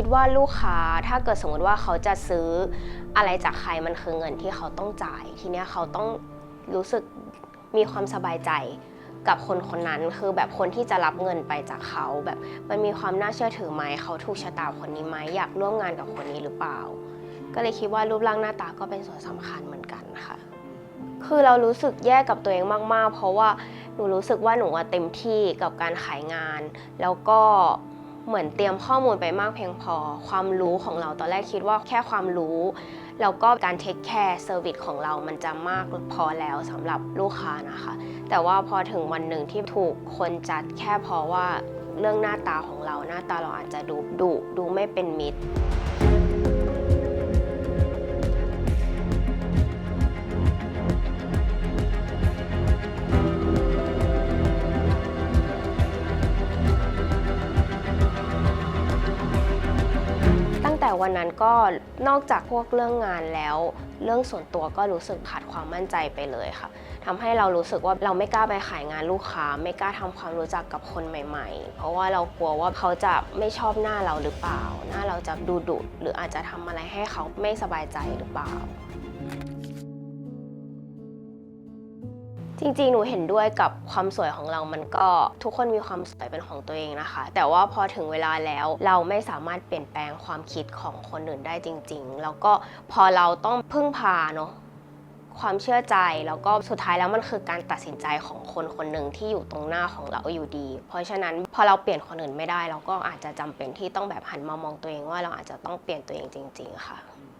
คิดว่าลูกค้าถ้าเกิดสมมติว่าเขาจะซื้ออะไรจากใครมันคือเงินที่เขาต้องจ่าย ทีเนี้ยเขาต้องรู้สึกมีความสบายใจกับคนคนนั้นคือแบบคนที่จะรับเงินไปจากเขาแบบมันมีความน่าเชื่อถือไหมเขาถูกชะตาคนนี้ไหมอยากร่วมงานกับคนนี้หรือเปล่า ก็เลยคิดว่ารูปร่างหน้าตาก็เป็นส่วนสำคัญเหมือนกันค่ะ คือเรารู้สึกแย่กับตัวเองมากๆ เพราะว่าหนูรู้สึกว่าหนูอะเต็มที่กับการขายงาน แล้วก็ เหมือนเตรียมข้อมูลไปมากเพียงพอ ความรู้ของเราตอนแรกคิดว่าแค่ความรู้แล้วก็การเทคแคร์เซอร์วิสของเรามันจะมากพอแล้วสำหรับลูกค้านะคะ แต่ว่าพอถึงวันหนึ่งที่ถูกคนจัดแค่เพราะว่าเรื่องหน้าตาของเราหน้าตาเราอาจจะดูดุดูไม่เป็นมิตร วันนั้นก็นอกจากพวกเรื่องงานแล้ว เรื่องส่วนตัวก็รู้สึกขาดความมั่นใจไปเลยค่ะทำให้เรารู้สึกว่าเราไม่กล้าไปขายงานลูกค้า ไม่กล้าทำความรู้จักกับคนใหม่ ๆ เพราะว่าเรากลัวว่าเขาจะไม่ชอบหน้าเราหรือเปล่า หน้าเราจะดูดุหรืออาจจะทำอะไรให้เขาไม่สบายใจหรือเปล่า จริงๆ หนูเห็นด้วยกับความสวยของเรา มันก็ทุกคนมีความสวยเป็นของตัวเองนะคะ แต่ว่าพอถึงเวลาแล้วเราไม่สามารถเปลี่ยนแปลงความคิดของคนอื่นได้จริง ๆ แล้วก็พอเราต้องพึ่งพาเนาะความเชื่อใจแล้วก็สุดท้ายแล้วมันคือการตัดสินใจของคนคนหนึ่งที่อยู่ตรงหน้าของเราอยู่ดี เพราะฉะนั้นพอเราเปลี่ยนคนอื่นไม่ได้ เราก็อาจจะจำเป็นที่ต้องแบบหันมามองตัวเองว่าเราอาจจะต้องเปลี่ยนตัวเองจริง ๆ ค่ะ